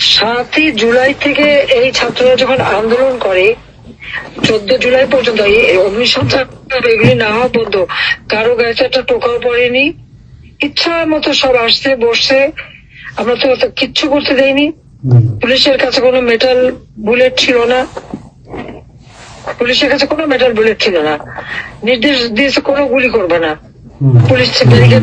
সাতই জুলাই থেকে এই ছাত্ররা যখন আন্দোলন করে চোদ্দ জুলাই পর্যন্ত অগ্নিসংখ্যা এগুলি না হওয়া পর্যন্ত কারও গায়ে একটা টোকাও পড়েনি। ইচ্ছা মতো সব আসছে বসছে। আমরা তো অত কিচ্ছু করতে দেইনি। পুলিশের কাছে কোনো মেটাল বুলেট ছিল না। পুলিশের কাছে কোনো মেটাল বুলেট ছিল না। নির্দেশ দিয়েছে কোনো গুলি করবে না। পুলিশ ব্যারিকেড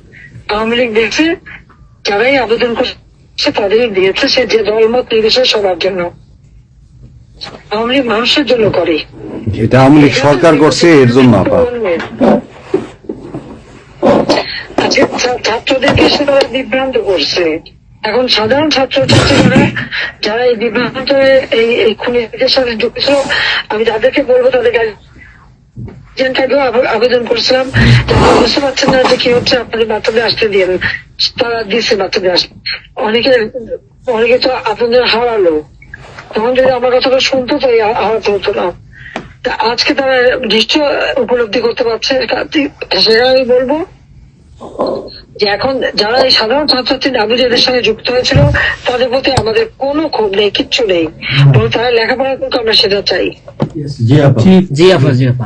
আওয়ামী লীগ দেখছে যারাই আবেদন করছে তাদের দিয়েছে সে যে মত নির্বিশেষে সবার জন্য। আওয়ামী লীগ মানুষের জন্য করে। এটা আওয়ামী লীগ সরকার করছে এর জন্য আপা। আজকে ছা- ছাত্রদেরকে সেটা বিভ্রান্ত করছে। এখন সাধারণ ছাত্র ছাত্রীরা যারা এই বিভ্রান্ত এই এই খুনিদের সাথে যুক্ত আমি তাদেরকে বলব তাদের এজেন্টটাকেও আবেদন করেছিলাম। বুঝতে পারছেন না যে কি হচ্ছে আপনাদের বাচ্চাদের আসতে দিন তারা দিচ্ছে বাচ্চাদের আসতে অনেকে অনেকে তো আপনাদের হারালো। তখন যদি আমার কথাটা শুনতো তো এই হারাতে হতো না। আজকে তারা নিশ্চয় উপলব্ধি করতে পারছে। সেটা আমি বলব যে এখন যারা এই সাধারণ ছাত্রছাত্রী নাবিজেদের সঙ্গে যুক্ত হয়েছিল তাদের প্রতি আমাদের কোনো ক্ষোভ নেই কিচ্ছু নেই। বরং তারা লেখাপড়া করতে আমরা সেটা চাই। জি আপা। জি আপা জি আপা।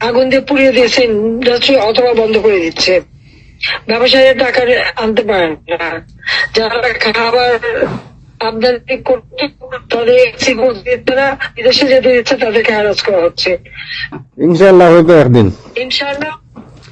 আগুন দিয়ে পুড়িয়ে দিয়েছে ইন্ডাস্ট্রি অথবা বন্ধ করে দিচ্ছে। ব্যবসায়ীরা টাকা আনতে পারেন না। যারা খাবার আমদানি করতে তাদের দিতে না বিদেশে যেতে দিচ্ছে তাদেরকে হ্যারাস করা হচ্ছে। ইনশাল্লাহ হয়তো একদিন। ইনশাআল্লাহ তার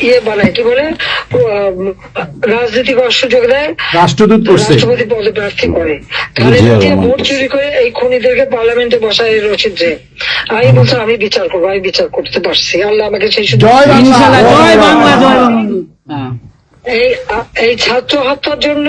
ইয়ে বানায় কি বলে? রাজনৈতিক সুযোগ দেয়। রাষ্ট্রদূত করছে। রাষ্ট্রপতি পদে প্রার্থী করে। তাহলে ভোট চুরি করে এই খুনিদেরকে পার্লামেন্টে বসায় রচিত যে আমি বলছি আমি বিচার করব আমি বিচার করতে পারছি। আল্লাহ আমাকে সেই সুযোগ জয় বাংলা। ইনশাল্লাহ জয় বাংলা। জয় বাংলা। হ্যাঁ। এই এই ছাত্র হত্যার জন্য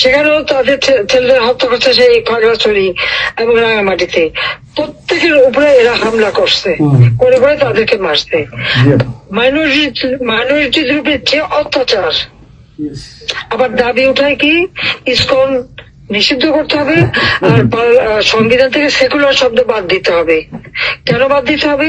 সেখানেও তাদের ছেলেদের হত্যা করছে সেই খগড়াছড়ি এবং রাঙামাটিতে। প্রত্যেকের উপরে এরা হামলা করছে। করে করে তাদেরকে মারছে। মাইনরিটি মাইনরিটি গ্রুপের যে অত্যাচার আবার দাবি উঠায় কি? ইসকন নিষিদ্ধ করতে হবে আর সংবিধান থেকে সেকুলার শব্দ বাদ দিতে হবে। কেন বাদ দিতে হবে?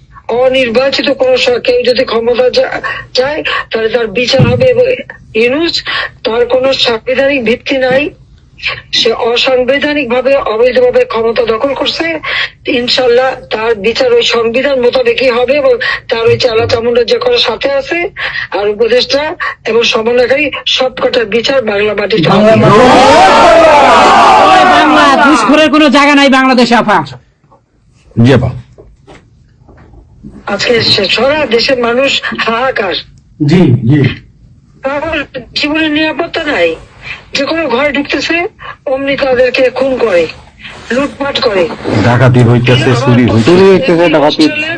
অনির্বাচিত কোন কেউ যদি ক্ষমতা চায় তাহলে তার বিচার হবে এবং ইউনুস তার কোনো সাংবিধানিক ভিত্তি নাই। সে অসাংবিধানিক ভাবে অবৈধভাবে ক্ষমতা দখল করছে। ইনশাল্লাহ তার বিচার ওই সংবিধান মোতাবেকই হবে এবং তার ওই চালা চামুন্ডা যে কোনো সাথে আছে। আর উপদেষ্টা এবং সমন্বয়কারী সবকটার বিচার বাংলা মাটিতে বাংলা ঘুষখোরের কোনো জায়গা নাই বাংলাদেশে আপা জি আপা আজকে সারা দেশের মানুষ হাহাকার। জি জি। তারপর জীবনের নিরাপত্তা নাই। যে কোনো ঘরে ঢুকতেছে অমনি তাদেরকে খুন করে লুটপাট করে। ডাকাতি হইতেছে চুরি হইতেছে। হোস্টেলের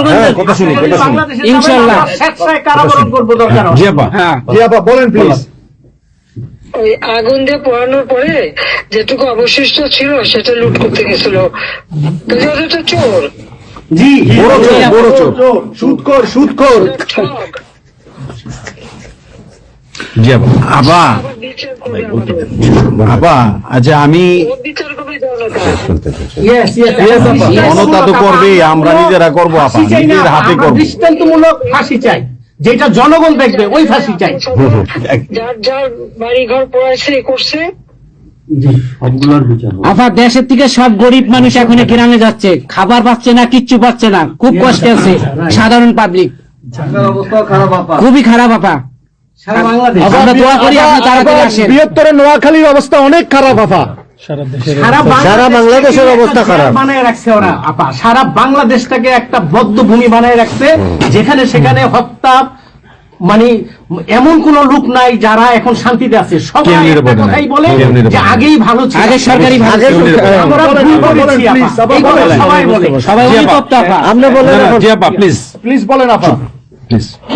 হ্যাঁ, কারাবরণ করব দরকার জি আপা হ্যাঁ। জি আপা বলেন। প্লিজ ওই আগুন দিয়ে পোড়ানোর পরে যেটুকু অবশিষ্ট ছিল সেটা লুট করতে গেছিল। তো? চোর। জি বড় চোর বড় চোর। সুদখোর ঠক। জি আবার আচ্ছা আমি করবে আমরা নিজেরা করব, আপা। নিজের হাতে করব। দৃষ্টান্তমূলক ফাঁসি চাই। যেটা জনগণ দেখবে ওই ফাঁসি চাই। যার যার বাড়ি ঘর পড়াইছে করছে আপা দেশের থেকে সব গরিব মানুষ এখন গ্রামে যাচ্ছে। খাবার পাচ্ছে না কিচ্ছু পাচ্ছে না। খুব কষ্টে আছে। সাধারণ পাবলিক খুবই খারাপ আপা বৃহত্তরে নোয়াখালীর অবস্থা অনেক খারাপ আপা। সারা বাংলাদেশের অবস্থা খারাপ। বানায় রাখছে ওরা আপা। সারা বাংলাদেশটাকে একটা বদ্ধ ভূমি বানায় রাখছে যেখানে সেখানে হত্যা মানে এমন কোন লোক নাই যারা এখন শান্তিতে আছে। সবাই। কথাই বলে যে আগেই ভালো ছিল। আগে সরকারি আমরা ভুল করেছি আপা। এই কথা সবাই বলে। সবাই অনুতপ্ত আপা। আপনি বলেন জি প্লিজ প্লিজ বলেন আপা। প্লিজ না,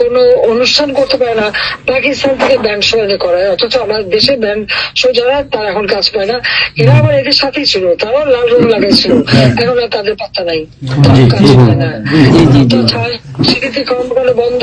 কোন অনুষ্ঠান করতে পারে না। পাকিস্তান থেকে ব্যান্ড এনে করায়। অথচ আমার দেশে ব্যান্ড যারা তারা এখন কাজ পায় না। এরা আবার এদের সাথেই ছিল। তারাও লাল রং লাগাইছিল। এখন আর তাদের পাত্তা নাই। তারা কাজ পায় না। সেক্ষেত্রে কর্মকাণ্ড বন্ধ।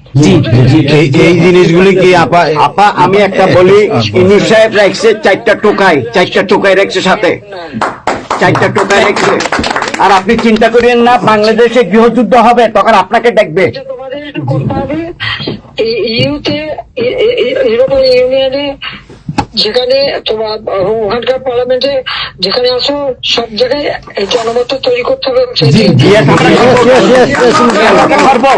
এই এই জিনিসগুলি কি আপা আপা আমি একটা বলি ইনুস সাহেব রাখছে চারটা টোকাই চারটা টোকাই রাখছে সাথে চারটা টোকাই রাখছে আর আপনি চিন্তা করেন না বাংলাদেশে গৃহযুদ্ধ হবে তখন আপনাকে দেখবে ইউতে ইউনিয়নে যেখানে তোমার ওখানকার পার্লামেন্টে যেখানে আসো সব জায়গায় এই জনমত তৈরি করতে হবে এবং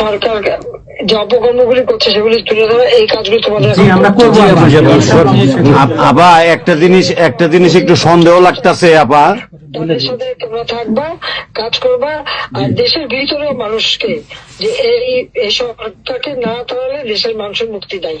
সরকার যে অপকর্মগুলি করছে সেগুলি তুলে ধরা এই কাজগুলি তোমাদের আমরা আপা। একটা জিনিস একটা জিনিস একটু সন্দেহ লাগতাছে আপা। তাদের সাথে তোমরা থাকবা কাজ করবা আর দেশের ভিতরে মানুষকে যে এই এই সরকারকে না তাহলে দেশের মানুষের মুক্তি দেয়।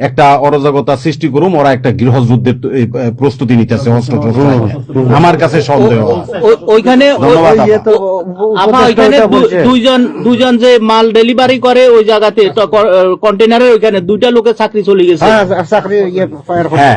একটা অরাজকতা সৃষ্টি করুম ওরা একটা গৃহযুদ্ধের প্রস্তুতি নিতেছে। আমার কাছে সন্দেহ ওইখানে দুইজন দুইজন যে মাল ডেলিভারি করে ওই জায়গাতে কন্টেনারের ওইখানে দুইটা লোকের চাকরি চলে গেছে হ্যাঁ হ্যাঁ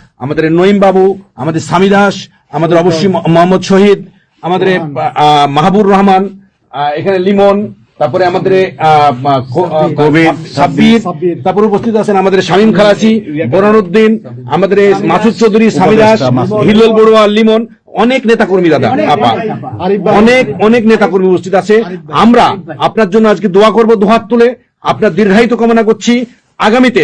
আমাদের নঈম বাবু আমাদের স্বামী দাস আমাদের অবশ্যই মোহাম্মদ শহীদ আমাদের মাহবুর রহমান এখানে লিমন তারপরে আমাদের সাব্বির। তারপরে উপস্থিত আছেন আমাদের শামীম খালাসি বোরানুদ্দিন আমাদের মাসুদ চৌধুরী স্বামী দাস হিল্লোল বড়ুয়া লিমন অনেক নেতা কর্মী দাদা আপা। অনেক অনেক নেতা কর্মী উপস্থিত আছে। আমরা আপনার জন্য আজকে দোয়া করব দুহাত তুলে। আপনার দীর্ঘায়িত কামনা করছি। আগামীতে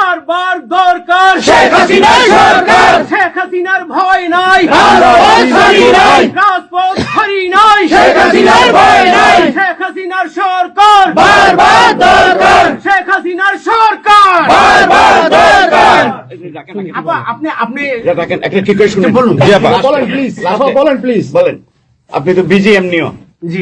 বারবার দরকার। শেখ হাসিনার সরকার শেখ হাসিনার ভয় নাই। নাই। রাজপথ ছাড়ি নাই। শেখ হাসিনার ভয় নাই। শেখ হাসিনার সরকার। বারবার দরকার। শেখ হাসিনার সরকার। বারবার দরকার। আপা আপনি আপনি দেখেন একটা ঠিক করে শুনুন। বলুন। জি আপা বলেন প্লিজ বলেন প্লিজ বলেন। আপনি তো বিজি এমনিও জি।